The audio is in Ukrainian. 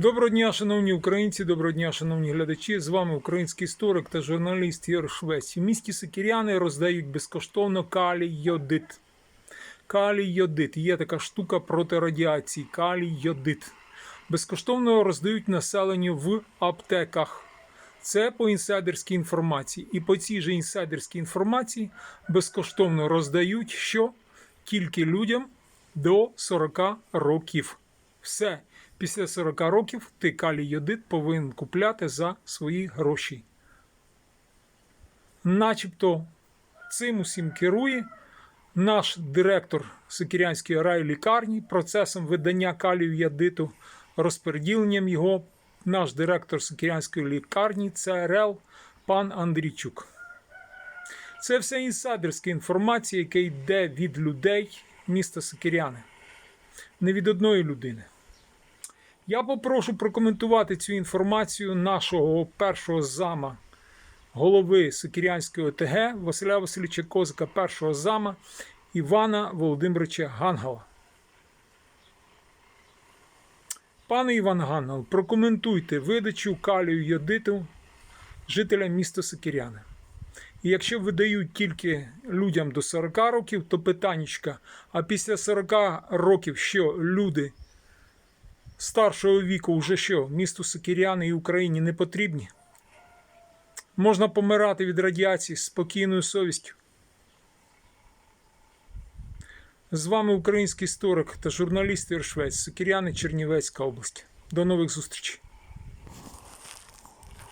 Доброго дня, шановні українці, доброго дня, шановні глядачі. З вами український історик та журналіст Єр Швець. У місті Сикіряни роздають безкоштовно калій йодит. Калій йодит. Є така штука проти радіації. Калій йодит. Безкоштовно роздають населенню в аптеках. Це по інсайдерській інформації. І по цій же інсайдерській інформації безкоштовно роздають що тільки людям до 40 років. Все. Після 40 років ти калій йодит повинен купляти за свої гроші. Начебто цим усім керує наш директор Сокірянської райлікарні процесом видання калію йодиту, розподіленням його наш директор Сокірянської лікарні ЦРЛ пан Андрійчук. Це все інсайдерська інформація, яка йде від людей міста Сокіряни, не від одної людини. Я попрошу прокоментувати цю інформацію нашого першого зама голови Сокірянської ОТГ Василя Васильовича Козика, першого зама Івана Володимировича Гангала. Пане Іван Гангал, прокоментуйте видачу калію йодиту жителям міста Сокіряни. І якщо видають тільки людям до 40 років, то питаннячка, а після 40 років що люди старшого віку вже що, місту Сокіряни і Україні не потрібні? Можна помирати від радіації спокійною совістю. З вами український історик та журналіст Іршвець, Сокіряни, Чернівецька область. До нових зустрічей.